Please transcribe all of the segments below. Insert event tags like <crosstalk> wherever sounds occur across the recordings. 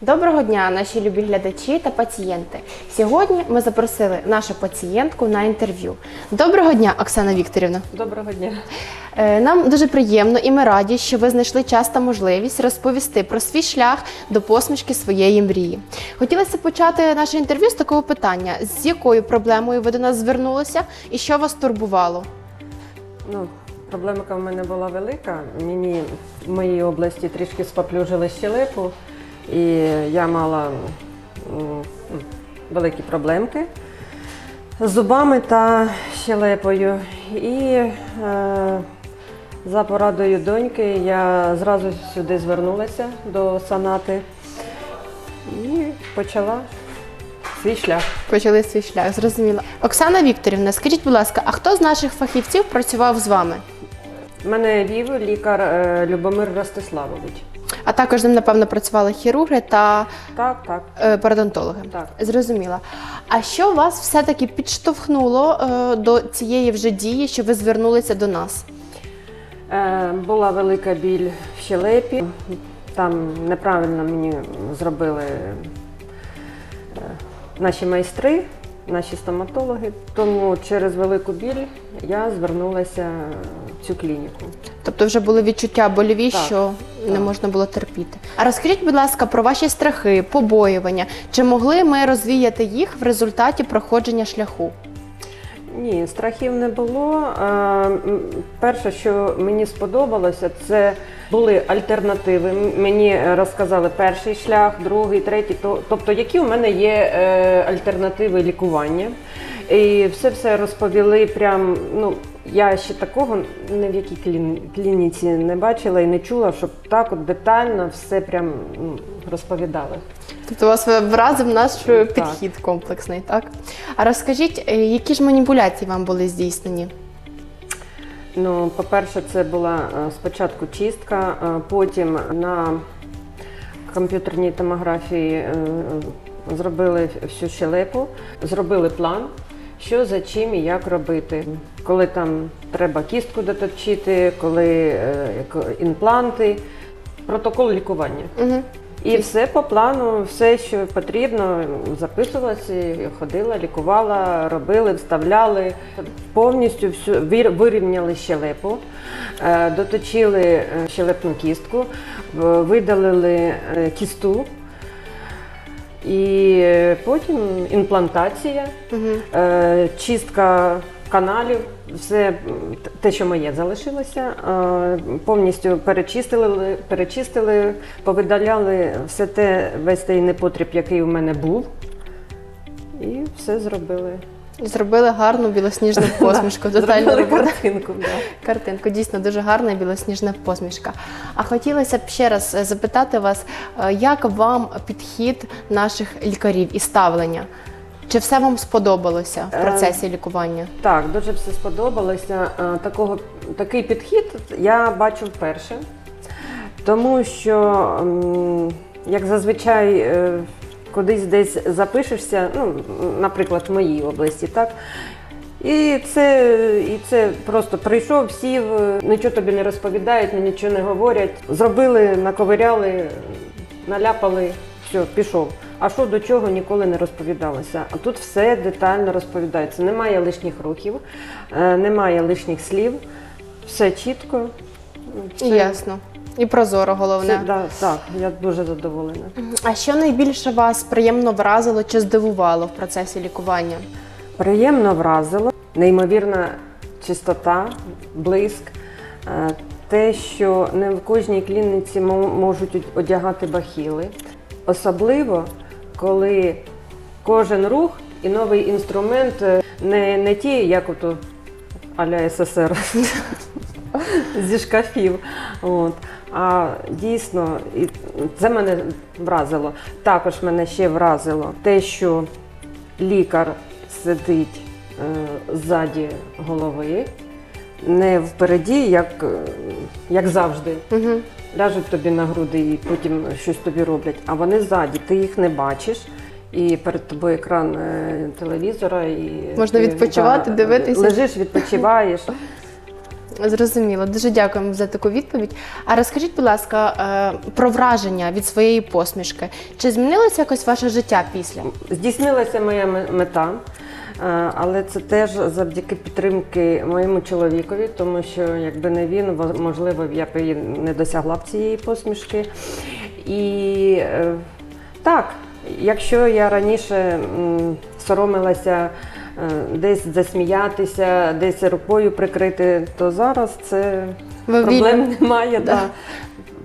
Доброго дня, наші любі глядачі та пацієнти. Сьогодні ми запросили нашу пацієнтку на інтерв'ю. Доброго дня, Оксана Вікторівна. Доброго дня. Е, Нам дуже приємно і ми раді, що ви знайшли час та можливість розповісти про свій шлях до посмішки своєї мрії. Хотілося почати наше інтерв'ю з такого питання: з якою проблемою ви до нас звернулися і що вас турбувало? Ну, проблемка в мене була велика. Мені в моїй області трішки споплюжили щелепу, і я мала великі проблемки з зубами та щелепою. І е, за порадою доньки я зразу сюди звернулася до санати і почала свій шлях. Почали свій шлях, зрозуміло. Оксана Вікторівна, скажіть, будь ласка, а хто з наших фахівців працював з вами? У мене вів лікар е, Любомир Ростиславович. А також ним, напевно, працювали хірурги та Так, так. е, пародонтологи. Так. Зрозуміла. А що вас все-таки підштовхнуло е, до цієї вже дії, що ви звернулися до нас? Е, була велика біль в щелепі. Там неправильно мені зробили наші майстри, наші стоматологи. Тому через велику біль я звернулася в цю клініку. Тобто вже були відчуття больові, Так, що не можна було терпіти. А розкажіть, будь ласка, про ваші страхи, побоювання. Чи могли ми розвіяти їх в результаті проходження шляху? Ні, страхів не було. Е, Перше, що мені сподобалося, це були альтернативи. Мені розказали перший шлях, другий, третій. то- Тобто, які у мене є е, альтернативи лікування. І все все розповіли. Прям ну я ще такого ні в якій клін- клініці не бачила і не чула, щоб так от детально все прям розповідали. Тобто вас вразив наш е, Так. підхід комплексний, так? А розкажіть, е, які ж маніпуляції вам були здійснені? Ну, по-перше, це була е, спочатку чистка, е, потім на комп'ютерній томографії зробили всю щелепу, зробили план, що за чим і як робити. Коли там треба кістку доточити, коли е, імпланти, протокол лікування. Угу. І все по плану, все, що потрібно, записувалася, ходила, лікувала, робили, вставляли. Повністю всю вирівняли щелепу, е, доточили е, щелепну кістку, видалили е, кісту. І потім імплантація, Угу. чистка каналів, все те, що моє залишилося, е, повністю перечистили, перечистили, повидаляли все те, весь той непотріб, який у мене був, і все зробили. Зробили гарну білосніжну <laughs> посмішку. Зробили картинку. Да. Картинку дійсно дуже гарна білосніжна посмішка. А хотілося б ще раз е, запитати вас, е, як вам підхід наших лікарів і ставлення? Чи все вам сподобалося в Е, процесі лікування? Так, дуже все сподобалося. Е, Такого, такий підхід я бачу вперше, тому що, як зазвичай, е, кудись десь запишешся, ну, наприклад, в моїй області, так? І це, і це просто прийшов, сів, нічого тобі не розповідають, нічого не говорять. Зробили, наковиряли, наляпали, все, пішов. А що до чого ніколи не розповідалося. А тут все детально розповідається. Немає лишніх рухів, е, немає лишніх слів, все чітко. Все, Ясно. І прозоро головне. все, да, так, я дуже задоволена. А що найбільше вас приємно вразило чи здивувало в процесі лікування? Приємно вразило, неймовірна чистота, блиск. е, Те, що не в кожній клініці можуть одягати бахіли. Особливо, коли кожен рух і новий інструмент е, не, не ті, як ото аля СССР <laughs> зі шкафів. От. А дійсно, і це мене вразило. Також мене ще вразило те, що лікар сидить е, ззаді голови, не впереді, як, е, як завжди. Угу. Ляжуть тобі на груди і потім щось тобі роблять, а вони ззаді, ти їх не бачиш. І перед тобою екран е, телевізора, і Можна ти, відпочивати, дивитися. Лежиш, відпочиваєш. <laughs> Зрозуміло, дуже дякуємо за таку відповідь. А розкажіть, будь ласка, е, про враження від своєї посмішки. Чи змінилося якось ваше життя після? Здійснилася моя мета, е, але це теж завдяки підтримки моєму чоловікові, тому що якби не він, можливо, я б і не досягла б цієї посмішки. І е, так, якщо я раніше соромилася е, десь засміятися, десь рукою прикрити, то зараз це Ви проблем немає. Да. Да.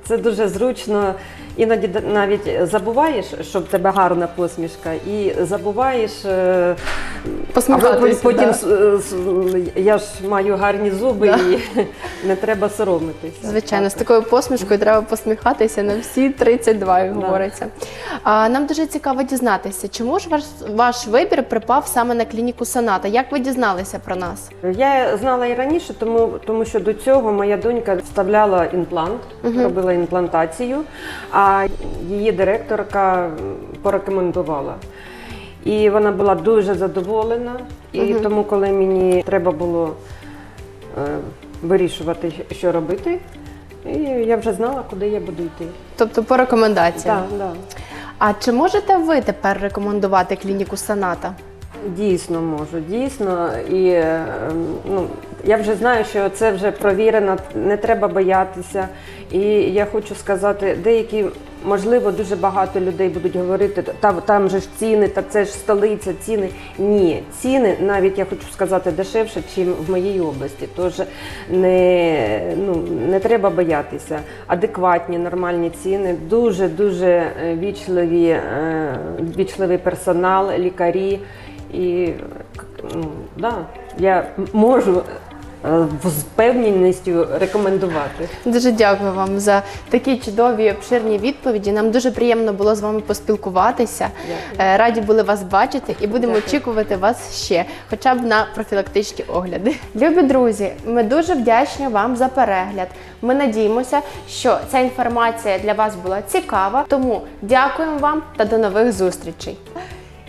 Це дуже зручно. Іноді навіть забуваєш, що в тебе гарна посмішка, і забуваєш або потім да. с- с- я ж маю гарні зуби і <laughs> не треба соромитися. Звичайно, з такою посмішкою треба посміхатися на всі 32, як Да. говориться. А, нам дуже цікаво дізнатися, чому ж ваш, ваш вибір припав саме на клініку Соната? Як ви дізналися про нас? Я знала і раніше, тому, тому що до цього моя донька вставляла імплант, робила імплантацію, а її директорка порекомендувала. І вона була дуже задоволена. І тому, коли мені треба було е, вирішувати, що робити, і я вже знала, куди я буду йти. Тобто по рекомендаціям. Так, так. А чи можете ви тепер рекомендувати клініку Соната? Дійсно можу, дійсно. І е, ну, я вже знаю, що це вже провірено, не треба боятися. І я хочу сказати, деякі, можливо, дуже багато людей будуть говорити, там, там же ж ціни, та це ж столиця, ціни. Ні, ціни навіть я хочу сказати дешевше, ніж в моїй області. Тож не, ну, не треба боятися. Адекватні, нормальні ціни, дуже дуже вічливі, е, вічливий персонал, лікарі. І ну, да, я можу е, з впевненістю рекомендувати. Дуже дякую вам за такі чудові обширні відповіді. Нам дуже приємно було з вами поспілкуватися. Е, Раді були вас бачити і будемо Дякую. очікувати вас ще, хоча б на профілактичні огляди. Любі друзі, ми дуже вдячні вам за перегляд. Ми надіємося, що ця інформація для вас була цікава. Тому дякуємо вам та до нових зустрічей.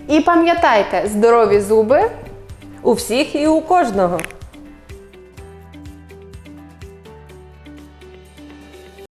І пам'ятайте, здорові зуби У всіх і у кожного.